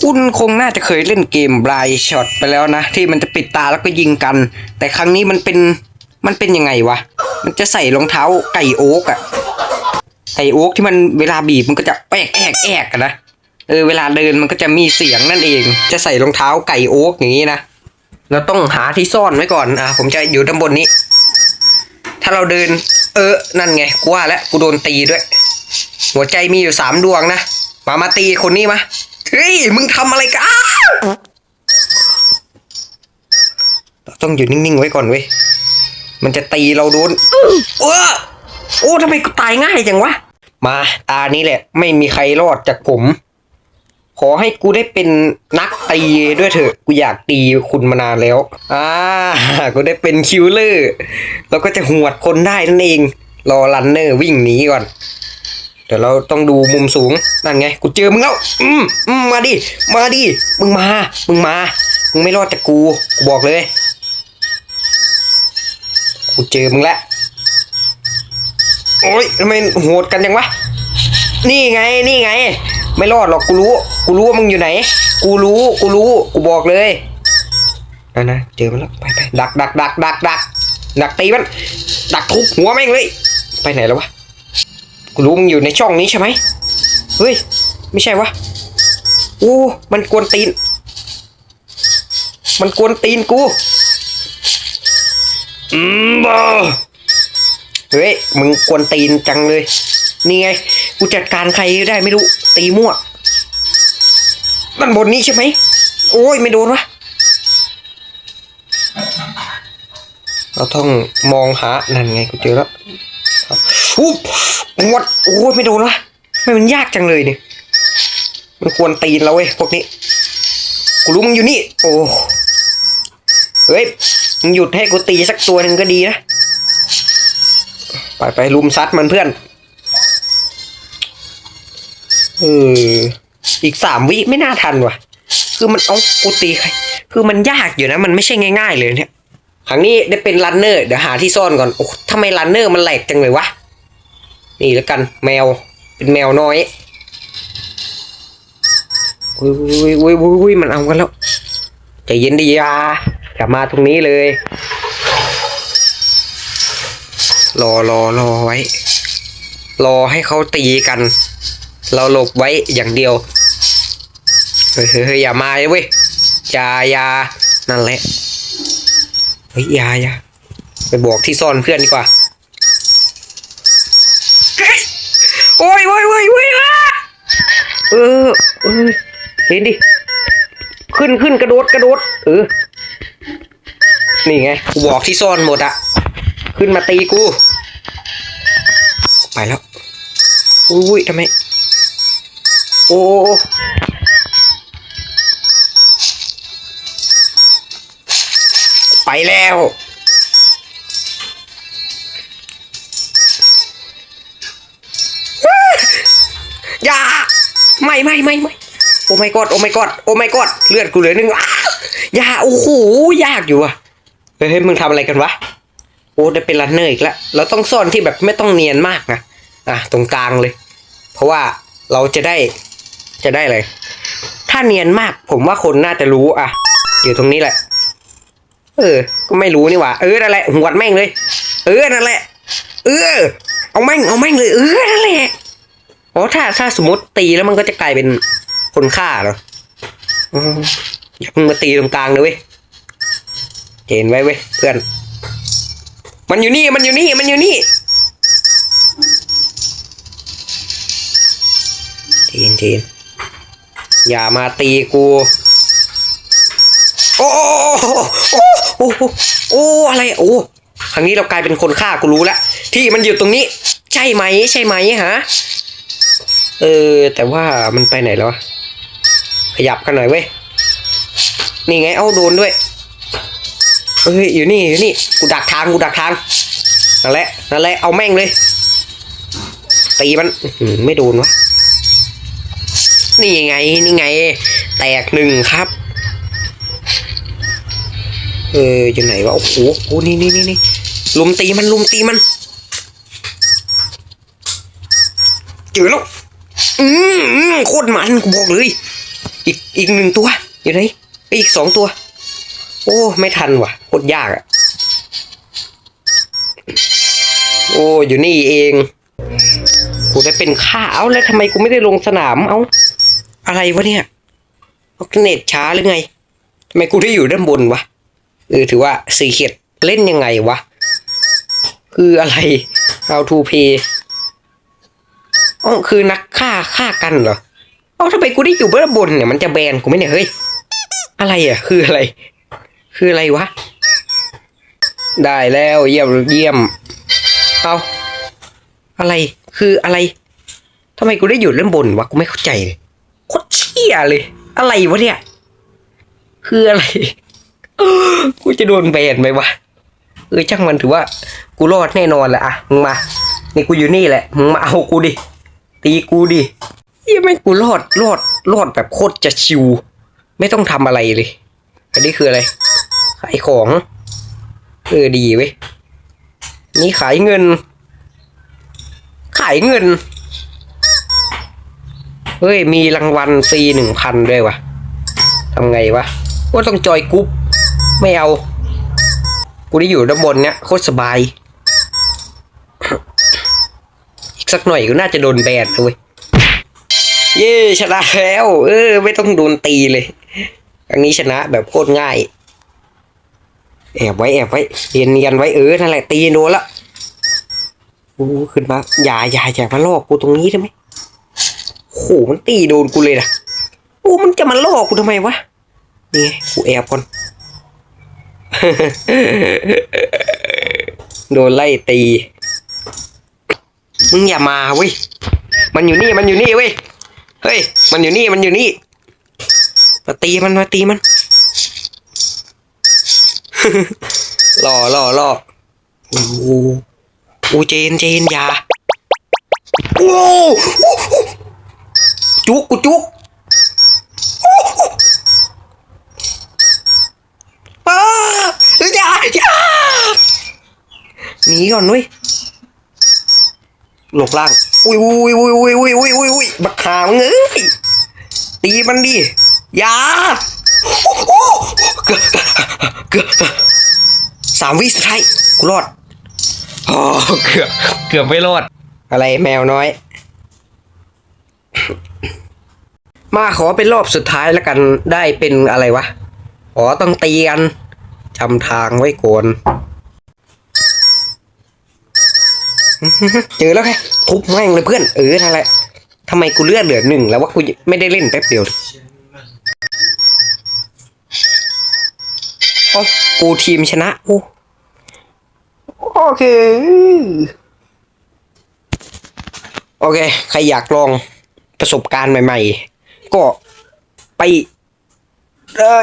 คุณคงน่าจะเคยเล่นเกมบลายช็อตไปแล้วนะ ที่มันจะปิดตาแล้วก็ยิงกัน แต่ครั้งนี้มันเป็นมันเป็นยังไงวะ มันจะใส่รองเท้าไก่โอ๊กอะไก่โอ๊กที่มันเวลาบีบมันก็จะแอกแอกแอกนะเออเวลาเดินมันก็จะมีเสียงนั่นเอง จะใส่รองเท้าไก่โอ๊กอย่างนี้นะเราต้องหาที่ซ่อนไว้ก่อนอะผมจะอยู่ด้านบนนี้ ถ้าเราเดิน เออนั่นไงกูว่าแล้วกูโดนตีด้วย หัวใจมีอยู่สามดวงนะมามาตีคนนี้มา เฮ้ย มึงทำอะไรกันเราต้องอยู่นิ่งๆไว้ก่อนเว้ย มันจะตีเราโดนเออโอ้ทำไมกูตายง่ายจังวะ มา ตานี้แหละ ไม่มีใครรอดจากผม ขอให้กูได้เป็นนักตีด้วยเถอะ กูอยากตีคุณมานานแล้ว อ่า กูได้เป็นคิวเลอร์ แล้วก็จะหวดคนได้นั่นเอง รอรันเนอร์วิ่งหนีก่อน เดี๋ยวเราต้องดูมุมสูงนั่นไง กูเจอมึงแล้วอืมอืมมาดิมาดิมึงมามึงมามึงไม่รอดจากกูกูบอกเลย กูเจอมึงแล้วโอ้ยทำไมโหดกันจังวะนี่ไงนี่ไง ไม่รอดหรอกกูรู้ กูรู้ว่ามึงอยู่ไหน กูรู้กูรู้กูบอกเลยนะนะเจอมันแล้วไปไปดักดักดักดักดักดักตีมันดักทุบหัวแม่งเลย ไปไหนแล้ววะ กูรู้มึงอยู่ในช่องนี้ใช่ไหมเฮ้ย ไม่ใช่วะโอ้มันกวนตีน มันกวนตีนกู อืมบอเฮ้ย มึงกวนตีนจังเลย นี่ไง กูจัดการใครได้ไม่รู้ ตีมั่วมันบนนี้ใช่ไหม โอ้ย ไม่โดนวะ เราต้องมองหา นั่นไง กูเจอแล้วอุ๊บ หมดโอ้ยไม่โดนวะไม่มันยากจังเลยเนี่ยมันควรตีนเราเว้ยพวกนี้ กูรู้มึงอยู่นี่ โอ้เฮ้ยมึงหยุดให้กูตีสักตัวหนึ่งก็ดีนะ ไปไปลุมซัดมันเพื่อน เออ อีกสามวิไม่น่าทันว่ะ คือมันเอากูตีใคร คือมันยากอยู่นะ มันไม่ใช่ง่าย ๆ เลยเนี่ย ครั้งนี้ได้เป็นรันเนอร์ เดี๋ยวหาที่ซ่อนก่อน โอ้ทำไมรันเนอร์มันแหลกจังเลยวะ นี่แล้วกันแมวเป็นแมวน้อยอุ้ยอุ้ยอุ้ยอุ้ยยมันเอากันแล้วใจเย็นดียาอย่ามาตรงนี้เลย รอรอรอไว้ รอให้เขาตีกัน เราหลบไว้อย่างเดียวเฮ้ยเฮ้ยเฮ้ยอย่ามาเลยเว้ยอย่าอย่านั่นแหละเฮ้ยอย่าอย่าไปบอกที่ซ่อนเพื่อนดีกว่า โอ้ยโอ้ยโอ้ยโอ้ยเออเออเห็นดิ ขึ้นขึ้นกระโดดกระโดด เออ นี่ไงกูบอกที่ซ่อนหมดอะขึ้นมาตีกู ไปแล้ว อุ้ยทำไม โอ้ไปแล้ว อย่าไม่ไม่ไม่ไม่โอ้ไม่กอดโอ้ไม่กอดโอ้ไม่กอดเลือดกูเหลือหนึ่งอ้าวอย่าโอ้โหยากอยู่อะเฮ้ยมึงทำอะไรกันวะโอ้ได้เป็นรันเนอร์อีกแล้วเราต้องซ่อนที่แบบไม่ต้องเนียนมากนะอะตรงกลางเลย เพราะว่าเราจะได้จะได้อะไรถ้าเนียนมาก ผมว่าคนน่าจะรู้อะอยู่ตรงนี้แหละ เออ ก็ไม่รู้นี่หว่าเออนั่นแหละหัวดแม่งเลย เออนั่นแหละ เออ เอาแม่งเอาแม่งเลย เออนั่นแหละ อ๋อถ้าถ้าสมมติตีแล้วมันก็จะกลายเป็นคนฆ่าเหรออย่าเพิ่งมาตีตรงกลางเลยเว้ยเห็นไว้เว้ยเพื่อน มันอยู่นี่มันอยู่นี่มันอยู่นี่เทนเทนอย่ามาตีกูโอ้โอ้โอ้โอ้โอ้โอ้อะไรโอ้ครั้งนี้เรากลายเป็นคนฆ่ากูรู้แล้วที่มันอยู่ตรงนี้ ใช่ไหมใช่ไหมฮะ เออ แต่ว่ามันไปไหนแล้ววะขยับกันหน่อยเว้ย นี่ไง เอาโดนด้วย เฮ้ย อยู่นี่ อยู่นี่ กูดักทาง กูดักทาง นั่นแหละ นั่นแหละ เอาแม่งเลย ตีมัน ไม่โดนวะ นี่ไง นี่ไง แตกหนึ่งครับ เออ อยู่ไหนวะ โอ้โหโอ้นี่นี่นี่นี่ลุมตีมัน ลุมตีมัน เจอแล้ว อืมโคตรมันกูบอกเลย อีกอีกหนึ่งตัวอยู่ไหนอีกสองตัว โอ้ ไม่ทันว่ะโคตรยากอะโอ้อยู่นี่เองกูได้เป็นข้าเอาแล้วทำไมกูไม่ได้ลงสนามเอาอะไรวะเนี่ยเอาเน็ตช้าหรือไงทำไมกูได้อยู่ด้านบนวะเออถือว่าสี่เขียดเล่นยังไงวะ คืออะไร how to play อ๋อคือนักฆ่าฆ่ากันเหรอเอ้าทำไมกูได้อยู่เบื้องบนเนี่ยมันจะแบนกูไหมเนี่ยเฮ้ยอะไรอะ คืออะไร คืออะไรวะ ได้แล้วเยี่ยมเยี่ยม เอาอะไรคืออะไรทำไมกูได้อยู่ด้านบนวะกูไม่เข้าใจเลยโคตรเชี่ยเลย อะไรวะเนี่ย คืออะไรกูจะโดนแบนไหมวะเออช่างมันถือว่า กูรอดแน่นอนแหละอะมึงมานี่กูอยู่นี่แหละมึงมาเอากูดิ ตีกูดิเฮียไม่งกูรอดรอดรอดแบบโคตรจะชิว ไม่ต้องทำอะไรเลย อันนี้คืออะไร ขายของ เออดีเว้ย นี่ขายเงิน ขายเงิน เฮ้ย มีรางวัลฟรีหนึ่งพันด้วยวะทำไงวะว่าต้องจอยกรุ๊ปไม่เอา กูได้อยู่ด้านบนเนี้ยโคตรสบาย อีก สักหน่อยก็น่าจะโดนแบนนะเว้ย เย้ชนะแล้ว เออ ไม่ต้องโดนตีเลย ครั้งนี้ชนะแบบโคตรง่าย แอบไว้แอบไว้เรียนเนียนไว้เออ นั่นแหละตีโดนละโอ้ขึ้นมา อย่าอย่าอย่ามาลอกกูตรงนี้ได้ไหมโหมันตีโดนกูเลยนะโอ้มันจะมาลอกกูทำไมวะ นี่กูแอบก่อนโดนไล่ตี มึงอย่ามาเว้ย มันอยู่นี่มันอยู่นี่เว้ย เฮ้ย มันอยู่นี่มันอยู่นี่ มาตีมันมาตีมันหล่อหล่อหล่อโอ้โหอูเจนเจนยาโอ้จุกกูจุกอ้าอย่าอย่าหนีก่อนเว้ย หลบล่าง อุ้ยอุ้ยอุ้ยอุ้ยอุ้ยอุ้ยอุ้ยอุ้ยบักขามึงเอ้ยตีมันดิอย่าโอ้เกือบเกือบสามวิสุดท้ายกูรอดโอ้เกือบเกือบไม่รอด อะไรแมวน้อย มาขอเป็นรอบสุดท้ายแล้วกันได้เป็นอะไรวะ อ๋อต้องตีกันจำทางไว้ก่อน เจอแล้วไงทุบแม่งเลยเพื่อนเออนั่นแหละทำไมกูเลือดเหลือหนึ่งแล้วว่ากูไม่ได้เล่นแป๊บเดียวโอ้กูทีมชนะโอ้โอเค โอเค ใครอยากลองประสบการณ์ใหม่ ๆ ก็ไปเออ